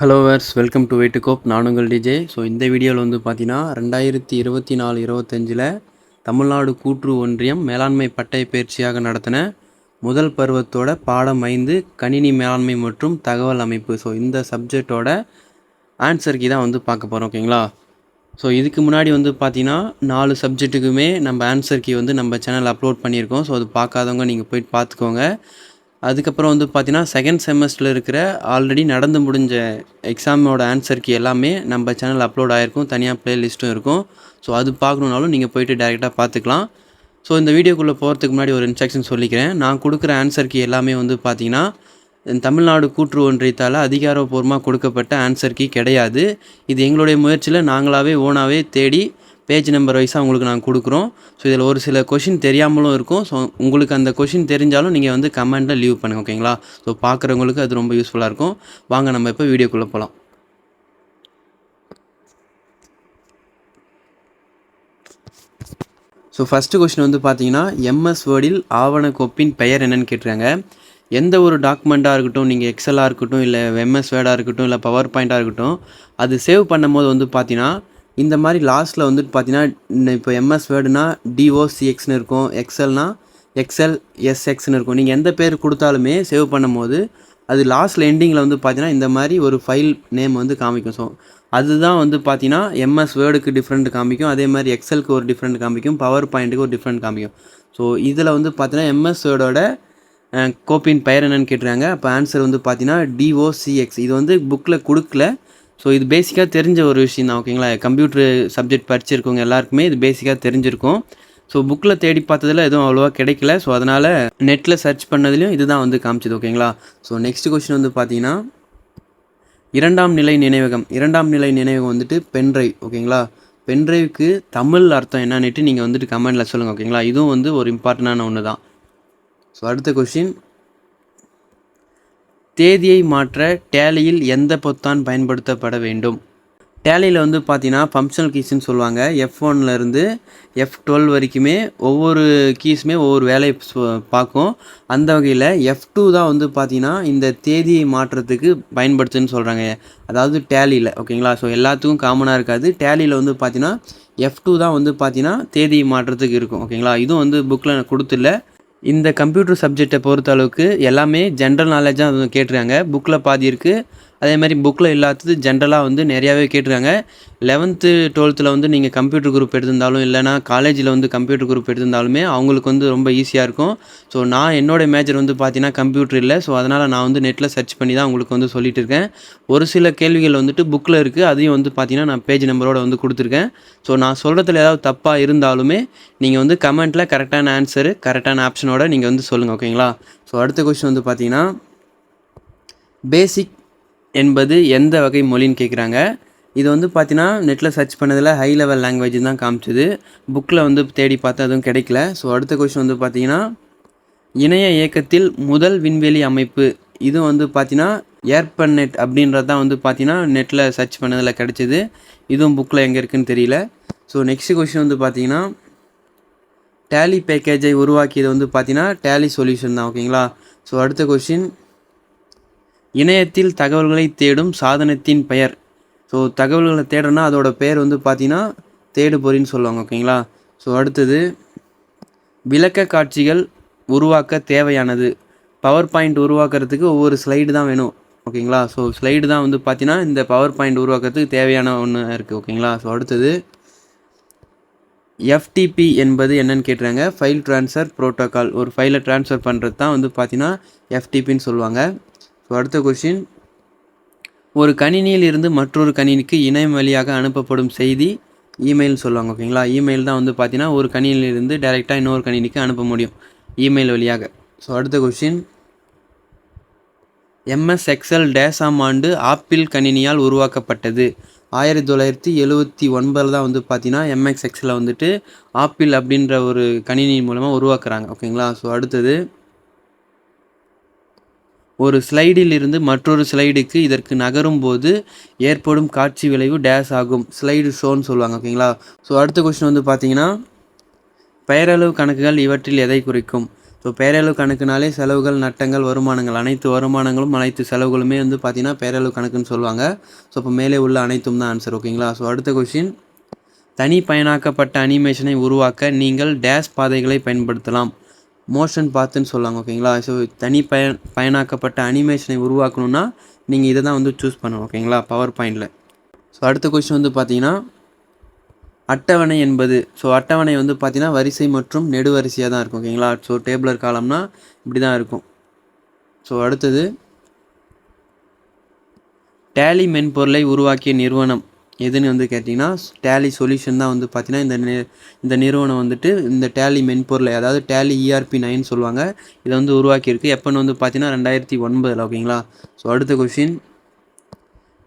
Hello வேர்ஸ் welcome to வெயிட்டு கோப் நான் உங்கள் டிஜே ஸோ இந்த வீடியோவில் வந்து பார்த்தீங்கன்னா ரெண்டாயிரத்தி இருபத்தி நாலு இருபத்தஞ்சில் தமிழ்நாடு கூற்று ஒன்றியம் மேலாண்மை பட்டய பயிற்சியாக நடத்தின முதல் பருவத்தோட பாடம் ஐந்து கணினி மேலாண்மை மற்றும் தகவல் அமைப்பு. ஸோ இந்த சப்ஜெக்டோட ஆன்சர் கீ தான் வந்து பார்க்க போகிறோம் ஓகேங்களா ஸோ இதுக்கு முன்னாடி வந்து பார்த்தீங்கன்னா நாலு சப்ஜெக்ட்டுக்குமே நம்ம ஆன்சர் கீ வந்து நம்ம சேனல் அப்லோட் பண்ணியிருக்கோம். ஸோ அது பார்க்காதவங்க நீங்கள் போயிட்டு பார்த்துக்கோங்க. அதுக்கப்புறம் வந்து பார்த்திங்கன்னா செகண்ட் செமஸ்டரில் இருக்கிற ஆல்ரெடி நடந்து முடிஞ்ச எக்ஸாமோட ஆன்சருக்கு எல்லாமே நம்ம சேனல் அப்லோட் ஆகிருக்கும் தனியாக ப்ளேலிஸ்ட்டும் இருக்கும். ஸோ அது பார்க்கணுன்னாலும் நீங்கள் போயிட்டு டேரெக்டாக பார்த்துக்கலாம். ஸோ இந்த வீடியோக்குள்ளே போகிறதுக்கு முன்னாடி ஒரு இன்ஸ்ட்ரக்ஷன் சொல்லிக்கிறேன். நான் கொடுக்குற ஆன்சருக்கு எல்லாமே வந்து பார்த்தீங்கன்னா தமிழ்நாடு கூற்று ஒன்றியத்தால் அதிகாரப்பூர்வமாக கொடுக்கப்பட்ட ஆன்சர் கீ கிடையாது. இது எங்களுடைய முயற்சியில் நாங்களாகவே ஓனாகவே தேடி பேஜ் நம்பர் வைஸாக உங்களுக்கு நாங்கள் கொடுக்குறோம். ஸோ இதில் ஒரு சில கொஷின் தெரியாமலும் இருக்கும். ஸோ உங்களுக்கு அந்த கொஷின் தெரிஞ்சாலும் நீங்கள் வந்து கமெண்ட்டில் லீவ் பண்ணுங்கள் ஓகேங்களா ஸோ பார்க்குறவங்களுக்கு அது ரொம்ப யூஸ்ஃபுல்லாக இருக்கும். வாங்க நம்ம இப்போ வீடியோக்குள்ளே போகலாம் ஸோ ஃபஸ்ட்டு கொஷின் வந்து பார்த்தீங்கன்னா எம்எஸ் வேர்டில் ஆவண கோப்பின் பெயர் என்னன்னு கேட்டிருக்காங்க. எந்த ஒரு டாக்குமெண்ட்டாக இருக்கட்டும் நீங்கள் எக்ஸலாக இருக்கட்டும் இல்லை எம்எஸ் வேர்டாக இருக்கட்டும் இல்லை பவர் பாயிண்ட்டாக இருக்கட்டும் அது சேவ் பண்ணும்போது வந்து பார்த்தீங்கன்னா இந்த மாதிரி லாஸ்ட்டில் வந்துட்டு பார்த்தீங்கன்னா இப்போ எம்எஸ் வேர்டுனா டிஓசிஎக்ஸ்னு இருக்கும். எக்ஸல்னா எக்ஸல் எஸ்எக்ஸ்னு இருக்கும். நீங்கள் எந்த பேர் கொடுத்தாலுமே சேவ் பண்ணும்போது அது லாஸ்ட்டில் எண்டிங்கில் வந்து பார்த்தீங்கன்னா இந்த மாதிரி ஒரு ஃபைல் நேம் வந்து காமிக்கும். ஸோ அதுதான் வந்து பார்த்தீங்கன்னா எம்எஸ் வேர்டுக்கு டிஃப்ரெண்ட் காமிக்கும். அதே மாதிரி எக்ஸலுக்கு ஒரு டிஃப்ரெண்ட் காமிக்கும். பவர் பாயிண்ட்டுக்கு ஒரு டிஃப்ரெண்ட் காமிக்கும். ஸோ இதில் வந்து பார்த்தீங்கன்னா எம்எஸ் வேர்டோட கோப்பின் பெயர் என்னன்னு கேட்டுருக்காங்க. அப்போ ஆன்சர் வந்து பார்த்தீங்கன்னா டிஓசிஎக்ஸ் இது வந்து புக்கில் கொடுக்கல. ஸோ இது பேசிக்காக தெரிஞ்ச ஒரு விஷயம் தான் ஓகேங்களா கம்ப்யூட்டர் சப்ஜெக்ட் படிச்சிருக்கவங்க எல்லாருக்குமே இது பேசிக்காக தெரிஞ்சிருக்கும். ஸோ புக்கில் தேடி பார்த்ததில் எதுவும் அவ்வளோவா கிடைக்கல. ஸோ அதனால் நெட்டில் சர்ச் பண்ணதுலையும் இதுதான் வந்து காமிச்சது ஓகேங்களா ஸோ நெக்ஸ்ட் கொஸ்டின் வந்து பார்த்தீங்கன்னா இரண்டாம் நிலை நினைவகம். இரண்டாம் நிலை நினைவகம் வந்துட்டு பென்ட்ரைவ் ஓகேங்களா பென்ட்ரைவுக்கு தமிழ் அர்த்தம் என்னன்னுட்டு நீங்கள் வந்துட்டு கமெண்டில் சொல்லுங்கள் ஓகேங்களா இதுவும் வந்து ஒரு இம்பார்ட்டண்டான ஒன்று தான் ஸோ அடுத்த கொஷின் தேதியை மாற்ற டேலியில் எந்த பொத்தான் பயன்படுத்தப்பட வேண்டும்? டேலியில் வந்து பார்த்தீங்கன்னா ஃபங்க்ஷனல் கீஸ்ன்னு சொல்லுவாங்க. எஃப் ஒன்லேருந்து எஃப் டுவெல் வரைக்குமே ஒவ்வொரு கீஸுமே ஒவ்வொரு வேலையை பார்க்கும். அந்த வகையில் எஃப் டூ தான் வந்து பார்த்தீங்கன்னா இந்த தேதியை மாற்றத்துக்கு பயன்படுத்துன்னு சொல்கிறாங்க அதாவது டேலியில் ஓகேங்களா? ஸோ எல்லாத்துக்கும் காமனாக இருக்காது. டேலியில் வந்து பார்த்தீங்கன்னா எஃப் டூ தான் வந்து பார்த்தீங்கன்னா தேதியை மாற்றத்துக்கு இருக்கும். ஓகேங்களா? இதுவும் வந்து புக்கில் கொடுத்துல இந்த கம்ப்யூட்டர் சப்ஜெக்டை பொறுத்த அளவுக்கு எல்லாமே ஜென்ரல் நாலேஜாக அது கேட்டிருக்காங்க. புக்கில் பாதி இருக்குது அதே மாதிரி புக்கில் இல்லாதது ஜென்ரலாக வந்து நிறையாவே கேட்டிருக்காங்க. லெவன்த்து டுவெல்த்தில் வந்து நீங்கள் கம்ப்யூட்டர் குரூப் எடுத்திருந்தாலும் இல்லைனா காலேஜில் வந்து கம்ப்யூட்டர் குரூப் எடுத்திருந்தாலுமே அவங்களுக்கு வந்து ரொம்ப ஈஸியாக இருக்கும். ஸோ நான் என்னோடய மேஜர் வந்து பார்த்தீங்கன்னா கம்ப்யூட்டர் இல்லை. ஸோ அதனால் நான் வந்து நெட்டில் சர்ச் பண்ணி தான் உங்களுக்கு வந்து சொல்லிட்டு இருக்கேன். ஒரு சில கேள்விகள் வந்துட்டு புக்கில் இருக்குது அதையும் வந்து பார்த்தீங்கன்னா நான் பேஜ் நம்பரோட வந்து கொடுத்துருக்கேன். ஸோ நான் சொல்கிறதுல ஏதாவது தப்பாக இருந்தாலுமே நீங்கள் வந்து கமெண்ட்டில் கரெக்டான ஆன்சரு கரெக்டான ஆப்ஷனோட நீங்கள் வந்து சொல்லுங்கள் ஓகேங்களா ஸோ அடுத்த கொஸ்டின் வந்து பார்த்தீங்கன்னா பேசிக் என்பது எந்த வகை மொழின்னு கேட்குறாங்க இது வந்து பார்த்தீங்கன்னா நெட்டில் சர்ச் பண்ணதில் ஹை லெவல் லாங்குவேஜ் தான் காமிச்சது. புக்கில் வந்து தேடி பார்த்தா அதுவும் கிடைக்கல. ஸோ அடுத்த கொஷின் வந்து பார்த்தீங்கன்னா இணைய இயக்கத்தில் முதல் விண்வெளி அமைப்பு இது வந்து பார்த்தீங்கன்னா ஏர்பன்னெட் அப்படின்றது தான் வந்து பார்த்தீங்கன்னா நெட்டில் சர்ச் பண்ணதில் கிடச்சிது. இதுவும் புக்கில் எங்கே இருக்குதுன்னு தெரியல. ஸோ நெக்ஸ்ட் கொஷின் வந்து பார்த்தீங்கன்னா டேலி பேக்கேஜை உருவாக்கியது வந்து பார்த்தீங்கன்னா டேலி சொல்யூஷன் தான் ஓகேங்களா ஸோ அடுத்த கொஷின் இணையத்தில் தகவல்களை தேடும் சாதனத்தின் பெயர். ஸோ தகவல்களை தேடுறனா அதோட பெயர் வந்து பார்த்தீங்கன்னா தேடு பொறின்னு சொல்லுவாங்க ஓகேங்களா? ஸோ அடுத்தது விளக்க காட்சிகள் உருவாக்க தேவையானது. பவர் பாயிண்ட் உருவாக்குறதுக்கு ஒவ்வொரு ஸ்லைடு தான் வேணும் ஓகேங்களா? ஸோ ஸ்லைடு தான் வந்து பார்த்தீங்கன்னா இந்த பவர் பாயிண்ட் உருவாக்குறதுக்கு தேவையான ஒன்று இருக்குது ஓகேங்களா? ஸோ அடுத்தது எஃப்டிபி என்பது என்னன்னு கேட்டுறாங்க ஃபைல் ட்ரான்ஸ்ஃபர் ப்ரோட்டோக்கால் ஒரு ஃபைலை ட்ரான்ஸ்ஃபர் பண்ணுறது தான் வந்து பார்த்தீங்கன்னா எஃப்டிபின்னு சொல்லுவாங்க. அடுத்த கொஷின் ஒரு கணினியில் இருந்து மற்றொரு கணினிக்கு இணையம் வழியாக அனுப்பப்படும் செய்தி இமெயில் சொல்லுவாங்க ஓகேங்களா இமெயில் தான் வந்து பார்த்தீங்கன்னா ஒரு கணினியிலிருந்து டைரெக்டாக இன்னொரு கணினிக்கு அனுப்ப முடியும் இமெயில் வழியாக. ஸோ அடுத்த கொஷின் எம்எஸ் எக்ஸல் டேசாம் ஆண்டு ஆப்பிள் கணினியால் உருவாக்கப்பட்டது. ஆயிரத்தி தொள்ளாயிரத்தி எழுவத்தி ஒன்பதில் தான் வந்து பார்த்தீங்கன்னா எம்எக்ஸ் எக்ஸில் வந்துட்டு ஆப்பிள் அப்படின்ற ஒரு கணினி மூலமாக உருவாக்குறாங்க ஓகேங்களா ஸோ அடுத்தது. ஒரு ஸ்லைடில் இருந்து மற்றொரு ஸ்லைடுக்கு இதற்கு நகரும் போது ஏற்படும் காட்சி விளைவு டேஸ் ஆகும். ஸ்லைடு ஷோன்னு சொல்லுவாங்க ஓகேங்களா? ஸோ அடுத்த கொஸ்டின் வந்து பார்த்தீங்கன்னா பெயரளவு கணக்குகள் இவற்றில் எதை குறிக்கும்? ஸோ பேரளவு கணக்குனாலே செலவுகள் நட்டங்கள் வருமானங்கள் அனைத்து வருமானங்களும் அனைத்து செலவுகளுமே வந்து பார்த்தீங்கன்னா பேரளவு கணக்குன்னு சொல்லுவாங்க. ஸோ இப்போ மேலே உள்ள அனைத்தும் தான் ஆன்சர் ஓகேங்களா? ஸோ அடுத்த கொஷின் தனி பயனாக்கப்பட்ட அனிமேஷனை உருவாக்க நீங்கள் டேஷ் பாதைகளை பயன்படுத்தலாம். மோஷன் பாத்துன்னு சொல்லுவாங்க ஓகேங்களா? ஸோ தனி பயன் பயனாக்கப்பட்ட அனிமேஷனை உருவாக்கணும்னா நீங்கள் இதை தான் வந்து சூஸ் பண்ணணும் ஓகேங்களா? பவர் பாயிண்டில் ஸோ அடுத்த கொஸ்டின் வந்து பார்த்தீங்கன்னா அட்டவணை என்பது. ஸோ அட்டவணை வந்து பார்த்தீங்கன்னா வரிசை மற்றும் நெடுவரிசையாக தான் இருக்கும் ஓகேங்களா? ஸோ டேபிளர் காலம்னா இப்படி தான் இருக்கும். ஸோ அடுத்தது டேலி மென்பொருளை உருவாக்கிய நிறுவனம். எதுன்னு வந்து கேட்டிங்கன்னா டேலி சொல்யூஷன் தான் வந்து பார்த்தீங்கன்னா இந்த நி இந்த நிறுவனம் வந்துட்டு இந்த டேலி மென்பொருளை அதாவது டேலி இஆர்பி நைன் சொல்லுவாங்க. இதை வந்து உருவாக்கியிருக்கு. எப்போன்னு வந்து பார்த்தீங்கன்னா ரெண்டாயிரத்தி ஒன்பதில் ஓகேங்களா? ஸோ அடுத்த கொஷின்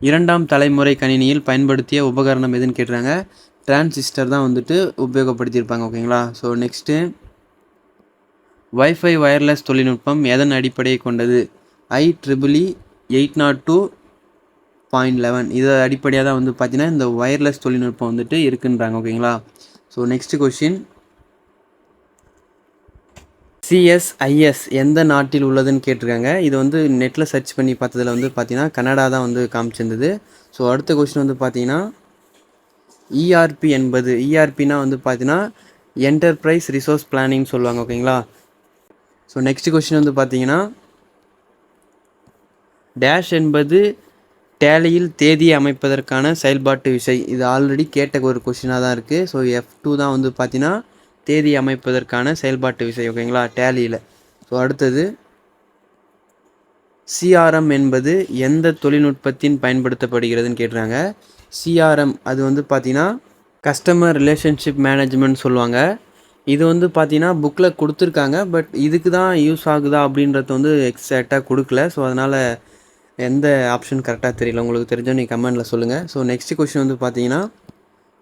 இரண்டாம் தலைமுறை கணினியில் பயன்படுத்திய உபகரணம் எதுன்னு கேட்டுறாங்க டிரான்சிஸ்டர் தான் வந்துட்டு உபயோகப்படுத்தியிருப்பாங்க ஓகேங்களா? ஸோ நெக்ஸ்ட்டு வைஃபை வயர்லெஸ் தொழில்நுட்பம் எதன் அடிப்படையை கொண்டது? I triple E eight nought two point eleven இதை அடிப்படையாக தான் வந்து பார்த்தீங்கன்னா இந்த ஒயர்லெஸ் தொழில்நுட்பம் வந்துட்டு இருக்குன்றாங்க ஓகேங்களா ஸோ நெக்ஸ்ட் கொஷின் சிஎஸ்ஐஎஸ் எந்த நாட்டில் உள்ளதுன்னு கேட்டிருக்காங்க. இது வந்து நெட்டில் சர்ச் பண்ணி பார்த்ததில் வந்து பார்த்தீங்கன்னா கனடா தான் வந்து காமிச்சிருந்தது. ஸோ அடுத்த கொஷின் வந்து பார்த்தீங்கன்னா இஆர்பி என்பது இஆர்பினா வந்து பார்த்தீங்கன்னா என்டர்பிரைஸ் ரிசோர்ஸ் பிளானிங் சொல்லுவாங்க ஓகேங்களா ஸோ நெக்ஸ்ட் கொஷின் வந்து பார்த்தீங்கன்னா டேஷ் என்பது டேலியில் தேதியை அமைப்பதற்கான செயல்பாட்டு விசை. இது ஆல்ரெடி கேட்ட ஒரு கொஷினாக தான் இருக்குது ஸோ எஃப் டூ தான் வந்து பார்த்தீங்கன்னா தேதி அமைப்பதற்கான செயல்பாட்டு விசை ஓகேங்களா டேலியில். ஸோ அடுத்தது சிஆர்எம் என்பது எந்த தொழில்நுட்பத்தின் பயன்படுத்தப்படுகிறதுன்னு கேட்டுறாங்க சிஆர்எம் அது வந்து பார்த்தீங்கன்னா கஸ்டமர் ரிலேஷன்ஷிப் மேனேஜ்மெண்ட் சொல்லுவாங்க. இது வந்து பார்த்தீங்கன்னா புக்கில் கொடுத்துருக்காங்க பட் இதுக்கு தான் யூஸ் ஆகுதா அப்படின்றத வந்து எக்ஸாக்டாக கொடுக்கல. ஸோ அதனால் எந்த ஆப்ஷன் கரெக்டாக தெரியல உங்களுக்கு தெரிஞ்சோ நீங்கள் கமெண்டில் சொல்லுங்கள் ஸோ நெக்ஸ்ட் கொஷின் வந்து பார்த்தீங்கன்னா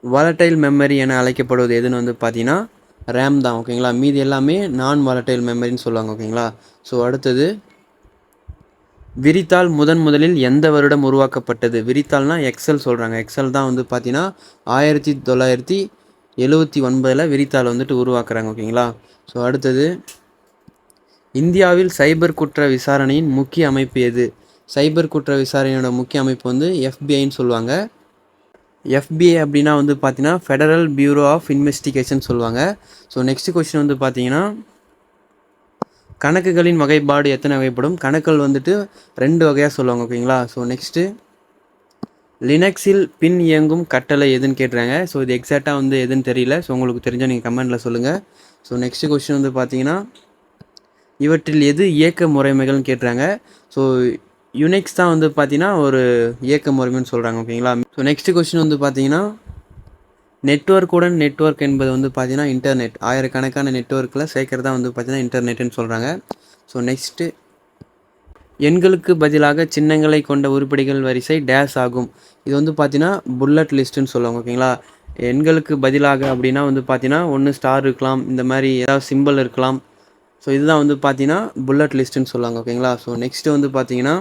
வாலட்டைல் மெமரி என அழைக்கப்படுவது எதுன்னு வந்து பார்த்தீங்கன்னா ரேம் தான் ஓகேங்களா மீதி எல்லாமே நான் வாலட்டைல் மெமரின்னு சொல்லுவாங்க ஓகேங்களா ஸோ அடுத்தது விரித்தாள் முதன் முதலில் எந்த வருடம் உருவாக்கப்பட்டது? விரித்தால்னால் எக்ஸல் சொல்கிறாங்க எக்ஸல் தான் வந்து பார்த்தீங்கன்னா ஆயிரத்தி தொள்ளாயிரத்தி எழுவத்தி ஒன்பதில் விரித்தாள் வந்துட்டு உருவாக்குறாங்க ஓகேங்களா ஸோ அடுத்தது இந்தியாவில் சைபர் குற்ற விசாரணையின் முக்கிய அமைப்பு எது? சைபர் குற்ற விசாரணையோட முக்கிய அமைப்பு வந்து எஃபிஐன்னு சொல்லுவாங்க. எஃபிஐ அப்படின்னா வந்து பார்த்தீங்கன்னா ஃபெடரல் பியூரோ ஆஃப் இன்வெஸ்டிகேஷன் சொல்லுவாங்க. ஸோ நெக்ஸ்ட் கொஸ்டின் வந்து பார்த்தீங்கன்னா கணக்குகளின் வகைப்பாடு எத்தனை வகைப்படும்? கணக்குகள் வந்துட்டு ரெண்டு வகையாக சொல்லுவாங்க ஓகேங்களா? ஸோ நெக்ஸ்ட்டு லினக்ஸில் பின் இயங்கும் கட்டளை எதுன்னு கேட்டுறாங்க ஸோ இது எக்ஸாக்டாக வந்து எதுன்னு தெரியல. ஸோ உங்களுக்கு தெரிஞ்சால் நீங்கள் கமெண்டில் சொல்லுங்கள் ஸோ நெக்ஸ்ட் கொஸ்டின் வந்து பார்த்தீங்கன்னா இவற்றில் எது இயக்க முறைமைகள்னு கேட்டுறாங்க ஸோ யுனிக்ஸ் தான் வந்து பார்த்தீங்கன்னா ஒரு இயக்க முறைமைன்னு சொல்கிறாங்க ஓகேங்களா? ஸோ நெக்ஸ்ட் கொஸ்டின் வந்து பார்த்தீங்கன்னா நெட்ஒர்க்குடன் நெட்ஒர்க் என்பது வந்து பார்த்தீங்கன்னா இன்டர்நெட் ஆயிரக்கணக்கான நெட்ஒர்க்கில் சேர்க்கறதா வந்து பார்த்தீங்கன்னா இன்டர்நெட்டுன்னு சொல்கிறாங்க ஸோ நெக்ஸ்ட்டு எண்களுக்கு பதிலாக சின்னங்களை கொண்ட உருப்படிகள் வரிசை டேஸ் ஆகும். இது வந்து பார்த்தீங்கன்னா புல்லட் லிஸ்ட்டுன்னு சொல்லுவாங்க ஓகேங்களா? எண்களுக்கு பதிலாக அப்படின்னா வந்து பார்த்தீங்கன்னா ஒன்று ஸ்டார் இருக்கலாம் இந்த மாதிரி ஏதாவது சிம்பிள் இருக்கலாம். ஸோ இதுதான் வந்து பார்த்தீங்கன்னா புல்லட் லிஸ்ட்டுன்னு சொல்லுவாங்க ஓகேங்களா? ஸோ நெக்ஸ்ட்டு வந்து பார்த்தீங்கன்னா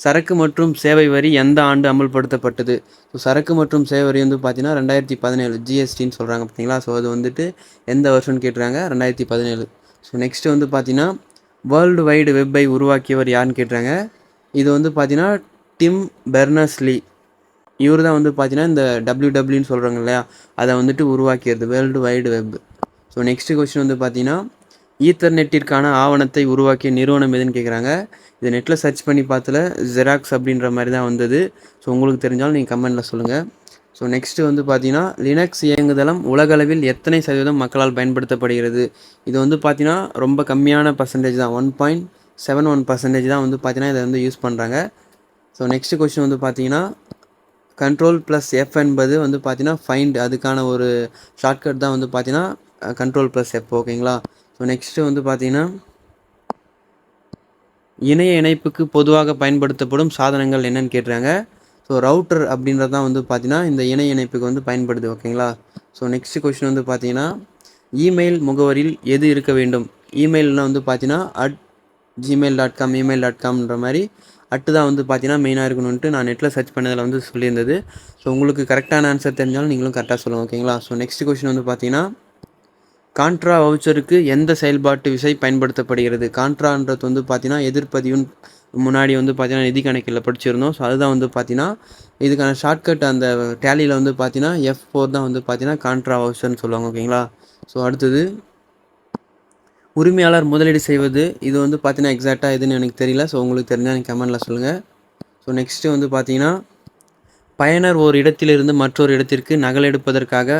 சரக்கு மற்றும் சேவை வரி எந்த ஆண்டு அமல்படுத்தப்பட்டது? ஸோ சரக்கு மற்றும் சேவை வரி வந்து பார்த்தீங்கன்னா ரெண்டாயிரத்தி பதினேழு ஜிஎஸ்டின்னு சொல்கிறாங்க பார்த்தீங்களா ஸோ அது வந்துட்டு எந்த வருஷம்னு கேட்டுறாங்க ரெண்டாயிரத்தி பதினேழு. ஸோ நெக்ஸ்ட்டு வந்து பார்த்தீங்கன்னா வேர்ல்டு வைடு வெப்பை உருவாக்கியவர் யாருன்னு கேட்டுறாங்க இது வந்து பார்த்தீங்கன்னா டிம் பெர்னஸ்லி இவர் தான் வந்து பார்த்தீங்கன்னா இந்த டபிள்யூ டபிள்யூன்னு சொல்கிறாங்க இல்லையா? அதை வந்துட்டு உருவாக்கியது World Wide Web so next question வந்து பார்த்தீங்கன்னா ஈத்தர்நெட்டிற்கான ஆவணத்தை உருவாக்கிய நிறுவனம் எதுன்னு கேட்குறாங்க இதை நெட்டில் சர்ச் பண்ணி பார்த்தல ஜெராக்ஸ் அப்படின்ற மாதிரி தான் வந்தது. ஸோ உங்களுக்கு தெரிஞ்சாலும் நீங்கள் கமெண்டில் சொல்லுங்கள் ஸோ நெக்ஸ்ட்டு வந்து பார்த்தீங்கன்னா லினக்ஸ் இயங்குதளம் உலகளவில் எத்தனை சதவீதம் மக்களால் பயன்படுத்தப்படுகிறது? இது வந்து பார்த்தீங்கன்னா ரொம்ப கம்மியான பர்சன்டேஜ் தான். One point seven one percentage தான் வந்து பார்த்தீங்கன்னா இதை வந்து யூஸ் பண்ணுறாங்க ஸோ நெக்ஸ்ட் கொஸ்டின் வந்து பார்த்தீங்கன்னா கண்ட்ரோல் ப்ளஸ் எஃப் என்பது வந்து பார்த்தீங்கன்னா ஃபைண்ட் அதுக்கான ஒரு ஷார்ட்கட் தான் வந்து பார்த்தீங்கன்னா கண்ட்ரோல் ப்ளஸ் எஃப் ஓகேங்களா ஸோ நெக்ஸ்ட்டு வந்து பார்த்தீங்கன்னா இணைய இணைப்புக்கு பொதுவாக பயன்படுத்தப்படும் சாதனங்கள் என்னன்னு கேட்டுறாங்க ஸோ ரவுட்டர் அப்படின்றது தான் வந்து பார்த்தீங்கன்னா இந்த இணைய இணைப்புக்கு வந்து பயன்படுது ஓகேங்களா ஸோ நெக்ஸ்ட் கொஸ்டின் வந்து பார்த்தீங்கன்னா இமெயில் முகவரியில் எது இருக்க வேண்டும்? இமெயிலெலாம் வந்து பார்த்தீங்கன்னா at Gmail dot com email dot காம்ன்ற மாதிரி அட்டு தான் வந்து பார்த்தீங்கன்னா மெயினாக இருக்கணும்ன்ட்டு நான் நெட்டில் சர்ச் பண்ணதில் வந்து சொல்லியிருந்தது. ஸோ உங்களுக்கு கரெக்டான ஆன்சர் தெரிஞ்சாலும் நீங்களும் கரெக்டாக சொல்லுங்கள் ஓகேங்களா ஸோ நெக்ஸ்ட் கொஷின் வந்து பார்த்தீங்கன்னா கான்ட்ரா வவுச்சருக்கு எந்த செயல்பாட்டு விசை பயன்படுத்தப்படுகிறது? கான்ட்ரான்றது வந்து பார்த்தீங்கன்னா எதிர்ப்பதிவுன்னு முன்னாடி வந்து பார்த்தீங்கன்னா நிதி கணக்கில் படிச்சிருந்தோம். ஸோ அதுதான் வந்து பார்த்தீங்கன்னா இதுக்கான ஷார்ட்கட் அந்த டேலியில் வந்து பார்த்தீங்கன்னா எஃப் ஃபோர் தான் வந்து பார்த்தீங்கன்னா கான்ட்ரா வவுச்சர்னு சொல்லுவாங்க ஓகேங்களா? ஸோ அடுத்தது உரிமையாளர் முதலீடு செய்வது. இது வந்து பார்த்தீங்கன்னா எக்ஸாக்டாக எதுன்னு எனக்கு தெரியல. ஸோ உங்களுக்கு தெரிஞ்சால் எனக்கு கமெண்டில் சொல்லுங்கள் ஸோ நெக்ஸ்ட்டு வந்து பார்த்தீங்கன்னா பயனர் ஒரு இடத்திலிருந்து மற்றொரு இடத்திற்கு நகலெடுப்பதற்காக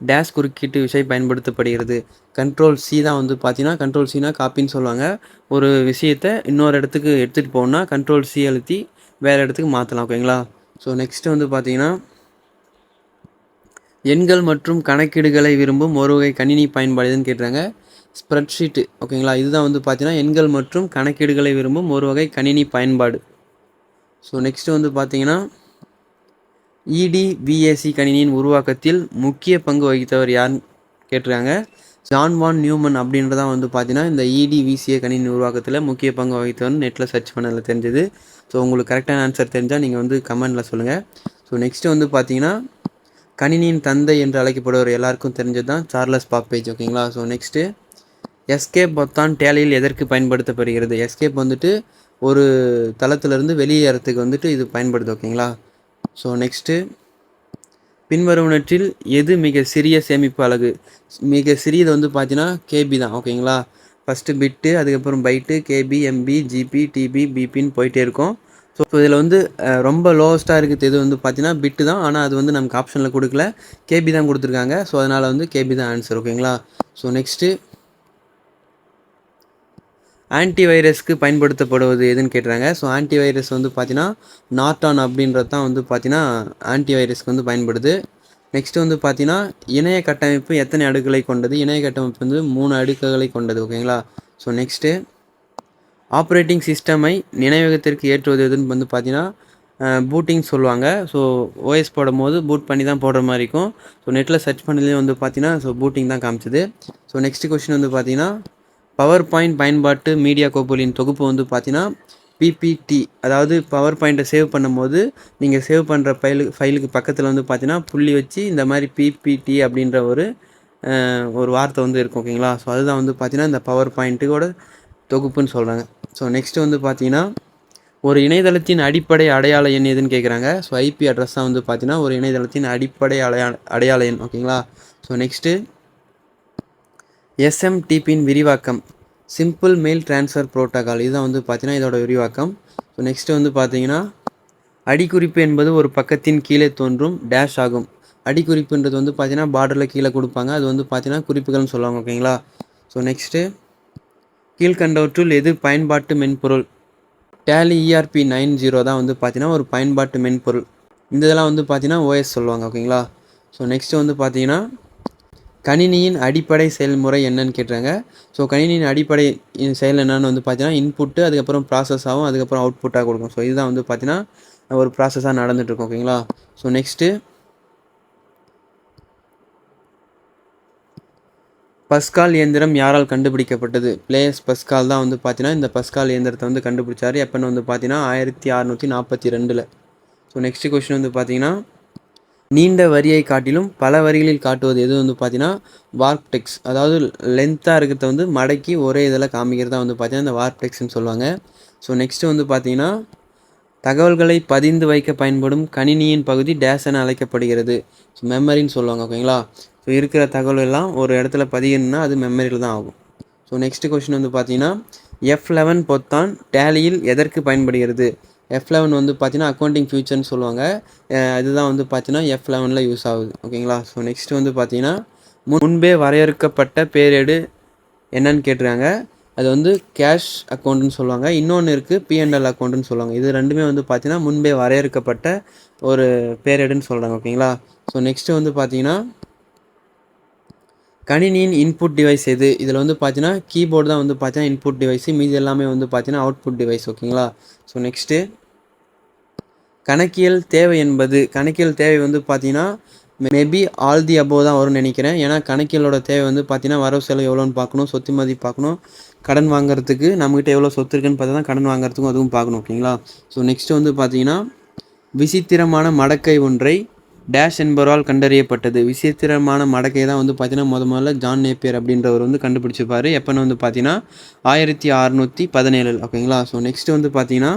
டேஷ் குறுக்கீட்டு விசை பயன்படுத்தப்படுகிறது. கண்ட்ரோல் சி தான் வந்து பார்த்தீங்கன்னா கண்ட்ரோல் சினா காப்பின்னு சொல்லுவாங்க. ஒரு விஷயத்தை இன்னொரு இடத்துக்கு எடுத்துகிட்டு போகணுன்னா கண்ட்ரோல் சி அழுத்தி வேறு இடத்துக்கு மாற்றலாம் ஓகேங்களா? ஸோ நெக்ஸ்ட்டு வந்து பார்த்தீங்கன்னா எண்கள் மற்றும் கணக்கீடுகளை விரும்பும் ஒரு வகை கணினி பயன்பாடுதுன்னு கேட்டுறாங்க ஸ்ப்ரெட்ஷீட்டு ஓகேங்களா? இதுதான் வந்து பார்த்தீங்கன்னா எண்கள் மற்றும் கணக்கீடுகளை விரும்பும் ஒரு வகை கணினி பயன்பாடு. ஸோ நெக்ஸ்ட்டு வந்து பார்த்தீங்கன்னா இடிவிஏசி கணினியின் உருவாக்கத்தில் முக்கிய பங்கு வகித்தவர் யாருன்னு கேட்டிருக்காங்க? ஜான் வான் நியூமன் அப்படின்றதான் வந்து பார்த்தீங்கன்னா இந்த இடிவிசிஏ கணினி உருவாக்கத்தில் முக்கிய பங்கு வகித்தவர்னு நெட்டில் சர்ச் பண்ணதில் தெரிஞ்சது. ஸோ உங்களுக்கு கரெக்டான ஆன்சர் தெரிஞ்சால் நீங்கள் வந்து கமெண்டில் சொல்லுங்கள் ஸோ நெக்ஸ்ட்டு வந்து பார்த்தீங்கன்னா கணினியின் தந்தை என்று அழைக்கப்படுவர் எல்லாருக்கும் தெரிஞ்சது தான் சார்லஸ் பாப்பேஜ் ஓகேங்களா ஸோ நெக்ஸ்ட்டு எஸ்கேப் பொத்தான் டேலியில் எதற்கு பயன்படுத்தப்படுகிறது? எஸ்கேப் வந்துட்டு ஒரு தளத்திலிருந்து வெளியேறத்துக்கு வந்துட்டு இது பயன்படுது ஓகேங்களா ஸோ நெக்ஸ்ட்டு பின்வருவனற்றில் எது மிக சிறிய சேமிப்பு அலகு? மிக சிறியது வந்து பார்த்தீங்கன்னா கேபி தான் ஓகேங்களா ஃபஸ்ட்டு பிட்டு அதுக்கப்புறம் byte KB MB GB TB பிபின்னு போயிட்டே இருக்கும். ஸோ இதில் வந்து ரொம்ப லோவஸ்ட்டாக இருக்குது எது வந்து பார்த்தீங்கன்னா பிட்டு தான் ஆனால் அது வந்து நமக்கு ஆப்ஷனில் கொடுக்கல. கேபி தான் கொடுத்துருக்காங்க ஸோ அதனால் வந்து கேபி தான் ஆன்சர் ஓகேங்களா ஸோ நெக்ஸ்ட்டு ஆன்டிவைரஸ்க்கு பயன்படுத்தப்படுவது எதுன்னு கேட்டுறாங்க ஸோ ஆன்டிவைரஸ் வந்து பார்த்தீங்கன்னா நாட்டான் அப்படின்றது தான் வந்து பார்த்தீங்கன்னா ஆன்டிவைரஸ்க்கு வந்து பயன்படுது. நெக்ஸ்ட்டு வந்து பார்த்தீங்கன்னா இணைய கட்டமைப்பு எத்தனை அடுக்குகளை கொண்டது? இணைய கட்டமைப்பு வந்து மூணு அடுக்குகளை கொண்டது ஓகேங்களா ஸோ நெக்ஸ்ட்டு ஆப்ரேட்டிங் சிஸ்டமை நினைவகத்திற்கு ஏற்றுவது எதுன்னு வந்து பார்த்தீங்கன்னா பூட்டிங் சொல்லுவாங்க. ஸோ ஓஎஸ் போடும் போது பூட் பண்ணி தான் போடுற மாதிரி இருக்கும். ஸோ நெட்டில் சர்ச் பண்ணதுலேயே வந்து பார்த்தீங்கன்னா ஸோ பூட்டிங் தான் காமிச்சது. ஸோ நெக்ஸ்ட் கொஷின் வந்து பார்த்தீங்கன்னா பவர் பாயிண்ட் பயன்பாட்டு மீடியா கோப்புகளின் தொகுப்பு வந்து பார்த்தீங்கன்னா பிபிடி அதாவது பவர் பாயிண்ட்டை சேவ் பண்ணும்போது நீங்கள் சேவ் பண்ணுற ஃபைலு ஃபைலுக்கு பக்கத்தில் வந்து பார்த்தீங்கன்னா புள்ளி வச்சு இந்த மாதிரி பிபிடி அப்படின்ற ஒரு ஒரு வார்த்தை வந்து இருக்கும் ஓகேங்களா? ஸோ அதுதான் வந்து பார்த்தீங்கன்னா இந்த பவர் பாயிண்ட்டுக்கோட தொகுப்புன்னு சொல்கிறாங்க ஸோ நெக்ஸ்ட்டு வந்து பார்த்தீங்கன்னா ஒரு இணையதளத்தின் அடிப்படை அடையாள எண் எதுன்னு கேட்குறாங்க ஸோ ஐபி அட்ரஸ் தான் வந்து பார்த்தீங்கன்னா ஒரு இணையதளத்தின் அடிப்படை அடையாள அடையாள எண் ஓகேங்களா? ஸோ நெக்ஸ்ட்டு எஸ்எம்டிபியின் விரிவாக்கம். சிம்பிள் மெயில் ட்ரான்ஸ்ஃபர் ப்ரோட்டோக்கால் இதுதான் வந்து பார்த்தீங்கன்னா இதோட விரிவாக்கம். ஸோ நெக்ஸ்ட்டு வந்து பார்த்தீங்கன்னா அடிக்குறிப்பு என்பது ஒரு பக்கத்தின் கீழே தோன்றும் டேஷ் ஆகும். அடிக்குறிப்புன்றது வந்து பார்த்தீங்கன்னா பார்டரில் கீழே கொடுப்பாங்க. அது வந்து பார்த்தீங்கன்னா குறிப்புகள்னு சொல்லுவாங்க ஓகேங்களா? ஸோ நெக்ஸ்ட்டு கீழ்கண்டவற்றுள் எது பயன்பாட்டு மென்பொருள். டேலி இஆர்பி நைன் ஜீரோ தான் வந்து பார்த்தீங்கன்னா ஒரு பயன்பாட்டு மென்பொருள். இந்த இதெல்லாம் வந்து பார்த்தீங்கன்னா ஓஎஸ் சொல்லுவாங்க ஓகேங்களா? ஸோ நெக்ஸ்ட்டு வந்து பார்த்தீங்கன்னா கணினியின் அடிப்படை செயல்முறை என்னன்னு கேட்டாங்க. ஸோ கணினியின் அடிப்படை செயல் என்னன்னு வந்து பார்த்தீங்கன்னா இன்புட்டு அதுக்கப்புறம் ப்ராசஸ் ஆகும் அதுக்கப்புறம் அவுட்புட்டாக கொடுக்கும் ஸோ இதுதான் வந்து பார்த்தீங்கன்னா ஒரு ப்ராசஸாக நடந்துகிட்ருக்கும் ஓகேங்களா? ஸோ நெக்ஸ்ட்டு பஸ்கால் இயந்திரம் யாரால் கண்டுபிடிக்கப்பட்டது? பிளேயர்ஸ் பஸ்கால் தான் வந்து பார்த்தீங்கன்னா இந்த பஸ்கால் இயந்திரத்தை வந்து கண்டுபிடிச்சார். எப்போன்னு வந்து பார்த்தீங்கன்னா ஆயிரத்தி அறநூற்றி நாற்பத்தி ரெண்டில். ஸோ நெக்ஸ்ட் கொஸ்டின் வந்து பார்த்தீங்கன்னா நீண்ட வரியை காட்டிலும் பல வரிகளில் காட்டுவது எது வந்து பார்த்தீங்கன்னா வார்ப் டெக்ஸ் அதாவது லென்த்தாக இருக்கிறத வந்து மடக்கி ஒரே இதில் காமிக்கிறதா வந்து பார்த்தீங்கன்னா இந்த வார்ப் டெக்ஸ்னு சொல்லுவாங்க. ஸோ நெக்ஸ்ட்டு வந்து பார்த்தீங்கன்னா தகவல்களை பதிந்து வைக்க பயன்படும் கணினியின் பகுதி டேஸ் என அழைக்கப்படுகிறது. ஸோ மெமரின்னு சொல்லுவாங்க ஓகேங்களா? ஸோ இருக்கிற தகவல் எல்லாம் ஒரு இடத்துல பதியணும்னா அது மெமரியில் தான் ஆகும். ஸோ நெக்ஸ்ட் கொஸ்டின் வந்து பார்த்தீங்கன்னா எஃப் லெவன் பொத்தான் டேலியில் எதற்கு பயன்படுகிறது? எஃப் லெவன் வந்து பார்த்தீங்கன்னா அக்கௌண்டிங் ஃபியூச்சர்னு சொல்லுவாங்க. இதுதான் வந்து பார்த்தீங்கன்னா எஃப் லெவனில் யூஸ் ஆகுது. ஓகேங்களா ஸோ நெக்ஸ்ட் வந்து பார்த்தீங்கன்னா முன்பே வரையறுக்கப்பட்ட பேரேடு என்னன்னு கேட்டிருக்காங்க. அது வந்து கேஷ் அக்கௌண்ட்டுன்னு சொல்லுவாங்க. இன்னொன்று இருக்குது பிஎன்எல் அக்கௌண்ட்டுன்னு சொல்லுவாங்க. இது ரெண்டுமே வந்து பார்த்தீங்கன்னா முன்பே வரையறுக்கப்பட்ட ஒரு பேரேடுன்னு சொல்கிறாங்க ஓகேங்களா ஸோ நெக்ஸ்ட்டு வந்து பார்த்தீங்கன்னா கணினியின் இன்புட் டிவைஸ் எது? இதில் வந்து பார்த்தீங்கன்னா கீபோர்டு தான் வந்து பார்த்தீங்கன்னா இன்புட் டிவைஸ் மீதி எல்லாமே வந்து பார்த்தீங்கன்னா அவுட்புட் டிவைஸ் ஓகேங்களா ஸோ நெக்ஸ்ட்டு கணக்கியல் தேவை என்பது. கணக்கியல் தேவை வந்து பார்த்தீங்கன்னா மேபி ஆல் தி அபோவ் தான் வரும்னு நினைக்கிறேன். ஏன்னா கணக்கியலோட தேவை வந்து பார்த்தீங்கன்னா வரவு செலவு எவ்வளோன்னு பார்க்கணும் சொத்து மதி பார்க்கணும். கடன் வாங்குறதுக்கு நம்மகிட்ட எவ்வளோ சொத்து இருக்குன்னு பார்த்தா தான் கடன் வாங்குறதுக்கும் அதுவும் பார்க்கணும் ஓகேங்களா ஸோ நெக்ஸ்ட்டு வந்து பார்த்தீங்கன்னா விசித்திரமான மடக்கை ஒன்றை டேஷ் என்பவரால் கண்டறியப்பட்டது. விசித்திரமான மடக்கை தான் வந்து பார்த்தீங்கன்னா முத முதல்ல ஜான் நேப்பியர் அப்படின்றவர் வந்து கண்டுபிடிச்சிருப்பார். எப்போன்னு வந்து பார்த்தீங்கன்னா ஆயிரத்தி அறநூற்றி பதினேழு ஓகேங்களா ஸோ நெக்ஸ்ட் வந்து பார்த்தீங்கன்னா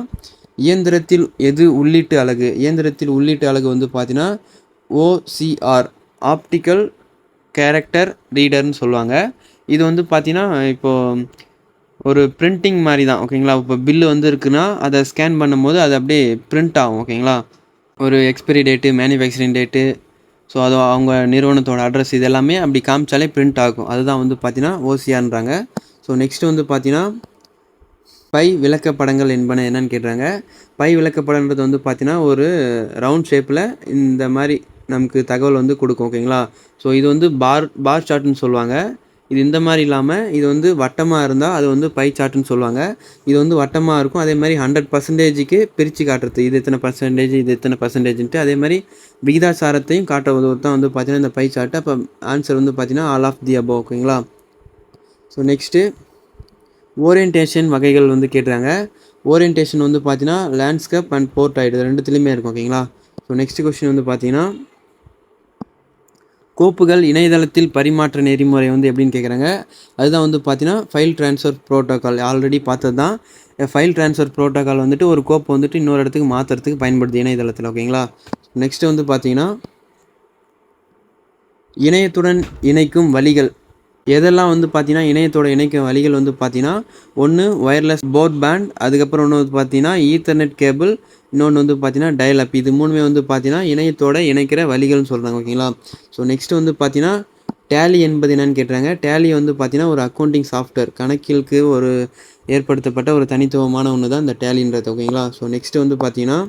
இயந்திரத்தில் எது உள்ளீட்டு அலகு? இயந்திரத்தில் உள்ளீட்டு அலகு வந்து பார்த்தீங்கன்னா ஓசிஆர் ஆப்டிக்கல் கேரக்டர் ரீடர்னு சொல்லுவாங்க. இது வந்து பார்த்தீங்கன்னா இப்போது ஒரு பிரிண்டிங் மாதிரி தான். ஓகேங்களா இப்போ பில்லு வந்து இருக்குன்னா அதை ஸ்கேன் பண்ணும்போது அது அப்படியே பிரிண்ட் ஆகும். ஓகேங்களா ஒரு expiry date manufacturing date so அது அவங்க நிறுவனத்தோட அட்ரஸ் இது எல்லாமே அப்படி காமிச்சாலே பிரிண்ட் ஆகும். அதுதான் வந்து பார்த்தீங்கன்னா ஓசிஆர்ன்றாங்க ஸோ நெக்ஸ்ட் வந்து பார்த்தீங்கன்னா பை விளக்கப்படங்கள் என்பன என்னன்னு கேட்குறாங்க பை விளக்கப்படன்றது வந்து பார்த்தீங்கன்னா ஒரு ரவுண்ட் ஷேப்பில் இந்த மாதிரி நமக்கு தகவல் வந்து கொடுக்கும் ஓகேங்களா ஸோ இது வந்து பார் பார் சார்ட்னு சொல்லுவாங்க. இது இந்த மாதிரி இல்லாமல் இது வந்து வட்டமாக இருந்தால் அது வந்து பை சார்ட்னு சொல்லுவாங்க. இது வந்து வட்டமாக இருக்கும். அதே மாதிரி ஹண்ட்ரட் பர்சன்டேஜுக்கு பிரித்து காட்டுறது. இது எத்தனை பர்சன்டேஜ் இது எத்தனை பர்சன்டேஜ்ன்ட்டு அதே மாதிரி விகிதாசாரத்தையும் காட்டுவது தான் வந்து பார்த்தீங்கன்னா இந்த பை சார்ட்டு அப்போ ஆன்சர் வந்து பார்த்தீங்கன்னா ஆல் ஆஃப் தி அபோ ஓகேங்களா? ஸோ நெக்ஸ்ட்டு ஓரியன்டேஷன் வகைகள் வந்து கேட்டுறாங்க ஓரியன்டேஷன் வந்து பார்த்தீங்கன்னா லேண்ட்ஸ்கேப் அண்ட் போர்ட் ஆகிடுது ரெண்டுத்துலேயுமே இருக்கும் ஓகேங்களா? ஸோ நெக்ஸ்ட் கொஸ்டின் வந்து பார்த்தீங்கன்னா கோப்புகள் இணையதளத்தில் பரிமாற்ற நெறிமுறை வந்து எப்படின்னு கேட்குறாங்க அதுதான் வந்து பார்த்தீங்கன்னா ஃபைல் ட்ரான்ஸ்ஃபர் ப்ரோட்டோக்கால் ஆல்ரெடி பார்த்தது தான் ஃபைல் ட்ரான்ஸ்ஃபர் ப்ரோட்டோக்கால் வந்துட்டு ஒரு கோப்பை வந்துட்டு இன்னொரு இடத்துக்கு மாற்றுறதுக்கு பயன்படுது இணையதளத்தில் ஓகேங்களா? நெக்ஸ்ட்டு வந்து பார்த்தீங்கன்னா இணையத்துடன் இணைக்கும் வழிகள் எதெல்லாம் வந்து பார்த்தீங்கன்னா இணையத்தோட இணைக்கும் வழிகள் வந்து பார்த்தீங்கன்னா ஒன்று ஒயர்லெஸ் போர்ட் பேண்ட் அதுக்கப்புறம் ஒன்று வந்து பார்த்தீங்கன்னா ஈத்தர்நெட் கேபிள் இன்னொன்று வந்து பார்த்தீங்கன்னா டயலப் இது மூணுமே வந்து பார்த்தீங்கன்னா இணையத்தோட இணைக்கிற வழிகள்னு சொல்கிறாங்க ஓகேங்களா ஸோ நெக்ஸ்ட் வந்து பார்த்தீங்கன்னா டேலி என்பது என்னன்னு கேட்டுறாங்க டேலி வந்து பார்த்தீங்கன்னா ஒரு அக்கௌண்டிங் சாஃப்ட்வேர் கணக்கிற்கு ஒரு ஏற்படுத்தப்பட்ட ஒரு தனித்துவமான ஒன்று தான் இந்த டேலின்றது ஓகேங்களா ஸோ நெக்ஸ்ட்டு வந்து பார்த்தீங்கன்னா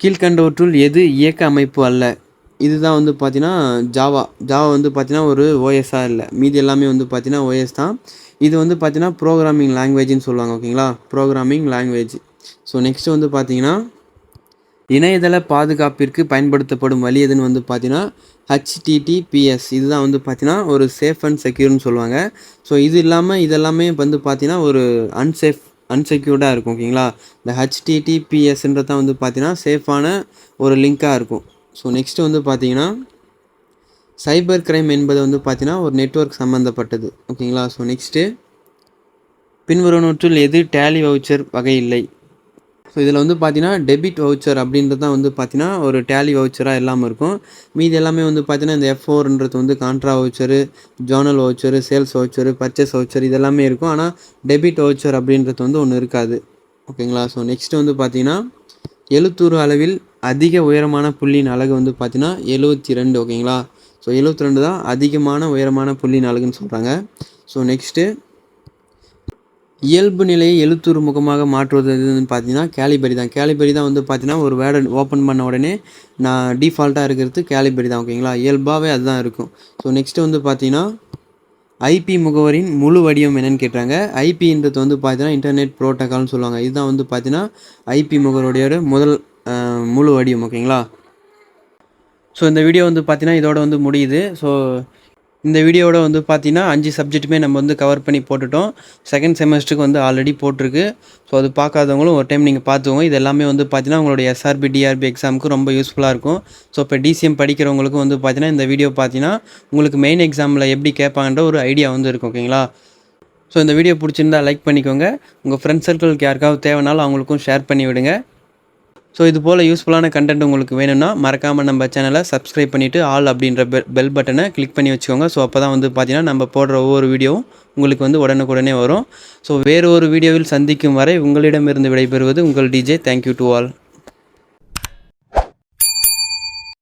கீழ்கண்டவற்றுள் எது? இயக்க அமைப்பு அல்ல. இதுதான் வந்து பார்த்தீங்கன்னா ஜாவா. ஜாவா வந்து பார்த்தீங்கன்னா ஒரு ஓஎஸ்ஸாக இல்லை. மீதி எல்லாமே வந்து பார்த்தீங்கன்னா ஓஎஸ் தான். இது வந்து பார்த்தீங்கன்னா ப்ரோக்ராமிங் லாங்குவேஜ்னு சொல்லுவாங்க ஓகேங்களா? ப்ரோக்ராமிங் லாங்குவேஜ் ஸோ நெக்ஸ்ட் வந்து பார்த்தீங்கன்னா இணையதள பாதுகாப்பிற்கு பயன்படுத்தப்படும் வழி எதுன்னு வந்து பார்த்தீங்கன்னா ஹச்டிடிபிஎஸ் இதுதான் வந்து பார்த்தீங்கன்னா ஒரு சேஃப் அண்ட் செக்யூர்னு சொல்லுவாங்க. ஸோ இது இல்லாமல் இதெல்லாமே வந்து பார்த்தீங்கன்னா ஒரு அன்சேஃப் அன்செக்யூர்டாக இருக்கும் ஓகேங்களா? இந்த ஹச்டிடிபிஎஸ்ன்றது தான் வந்து பார்த்தீங்கன்னா சேஃபான ஒரு லிங்காக இருக்கும். ஸோ நெக்ஸ்ட்டு வந்து பார்த்தீங்கன்னா சைபர் கிரைம் என்பது வந்து பார்த்தீங்கன்னா ஒரு நெட்வொர்க் சம்மந்தப்பட்டது ஓகேங்களா ஸோ நெக்ஸ்ட்டு பின்வருவனவற்றில் எது டேலி வவுச்சர் வகை இல்லை? ஸோ இதில் வந்து பார்த்தீங்கன்னா டெபிட் வவுச்சர் அப்படின்றது தான் வந்து பார்த்தீங்கன்னா ஒரு டேலி வவுச்சராக இல்லாமல் இருக்கும். மீதி எல்லாமே வந்து பார்த்தீங்கன்னா இந்த எஃப் ஃபோர்ன்றது வந்து contra voucher journal voucher sales voucher purchase voucher இதெல்லாமே இருக்கும். ஆனால் டெபிட் வவுச்சர் அப்படின்றது வந்து ஒன்று இருக்காது. ஓகேங்களா ஸோ நெக்ஸ்ட்டு வந்து பார்த்தீங்கன்னா எழுத்தூறு அளவில் அதிக உயரமான புள்ளியின் அலகு வந்து பார்த்தீங்கன்னா எழுபத்தி ரெண்டு ஓகேங்களா? ஸோ எழுபத்தி ரெண்டு தான் அதிகமான உயரமான புள்ளியின் அலகுன்னு சொல்கிறாங்க ஸோ நெக்ஸ்ட்டு இயல்பு நிலையை எழுத்துரு முகமாக மாற்றுவது எதுன்னு பார்த்தீங்கன்னா கேலிபரி தான். கேலிபரி தான் வந்து பார்த்தீங்கன்னா ஒரு வேர்டை ஓப்பன் பண்ண உடனே நான் டிஃபால்ட்டாக இருக்கிறது கேலிபரி தான் ஓகேங்களா? இயல்பாகவே அதுதான் இருக்கும். ஸோ நெக்ஸ்ட்டு வந்து பார்த்தீங்கன்னா ஐபி முகவரின் முழு வடிவம் என்னன்னு கேட்டாங்க. ஐபின்றது வந்து பார்த்தீங்கன்னா இன்டர்நெட் ப்ரோட்டோக்கால்னு சொல்லுவாங்க. இதுதான் வந்து பார்த்தீங்கன்னா ஐபி முகவரியோட முதல் முழு வடிவம் ஓகேங்களா? ஸோ இந்த வீடியோ வந்து பார்த்தீங்கன்னா இதோட வந்து முடியுது. ஸோ இந்த வீடியோவோட வந்து பார்த்தீங்கன்னா அஞ்சு சப்ஜெக்ட்டுமே நம்ம வந்து கவர் பண்ணி போட்டுட்டோம். செகண்ட் செமஸ்டருக்கு வந்து ஆல்ரெடி போட்டிருக்கு. ஸோ அது பார்க்காதவங்களும் ஒரு டைம் நீங்கள் பார்த்துக்கோங்க. இது எல்லாமே வந்து பார்த்தீங்கன்னா உங்களுடைய எஸ்ஆர்பி டிஆர்பி எக்ஸாமுக்கு ரொம்ப யூஸ்ஃபுல்லாக இருக்கும். ஸோ இப்போ டிசிஎம் படிக்கிறவங்களுக்கும் வந்து பார்த்தீங்கன்னா இந்த வீடியோ பார்த்தீங்கன்னா உங்களுக்கு மெயின் எக்ஸாமில் எப்படி கேட்பாங்கன்ற ஒரு ஐடியா வந்து இருக்கும் ஓகேங்களா? ஸோ இந்த வீடியோ பிடிச்சிருந்தா லைக் பண்ணிக்கோங்க. உங்கள் ஃப்ரெண்ட்ஸ் சர்க்கிளுக்கு யாருக்காவது தேவைனாலும் அவங்களுக்கும் ஷேர் பண்ணி விடுங்க ஸோ இது போல் யூஸ்ஃபுல்லான கண்டென்ட் உங்களுக்கு வேணும்னா மறக்காமல் நம்ம சேனலை சப்ஸ்கிரைப் பண்ணிவிட்டு ஆல் அப்படின்ற பெல் பெல் பட்டனை கிளிக் பண்ணி வச்சுக்கோங்க. ஸோ அப்போ தான் வந்து பார்த்தீங்கன்னா நம்ம போடுற ஒவ்வொரு வீடியோவும் உங்களுக்கு வந்து உடனுக்குடனே வரும். ஸோ வேறு ஒரு வீடியோவில் சந்திக்கும் வரை உங்களிடமிருந்து விடைபெறுவது உங்கள் டிஜே தேங்க்யூ டு ஆல்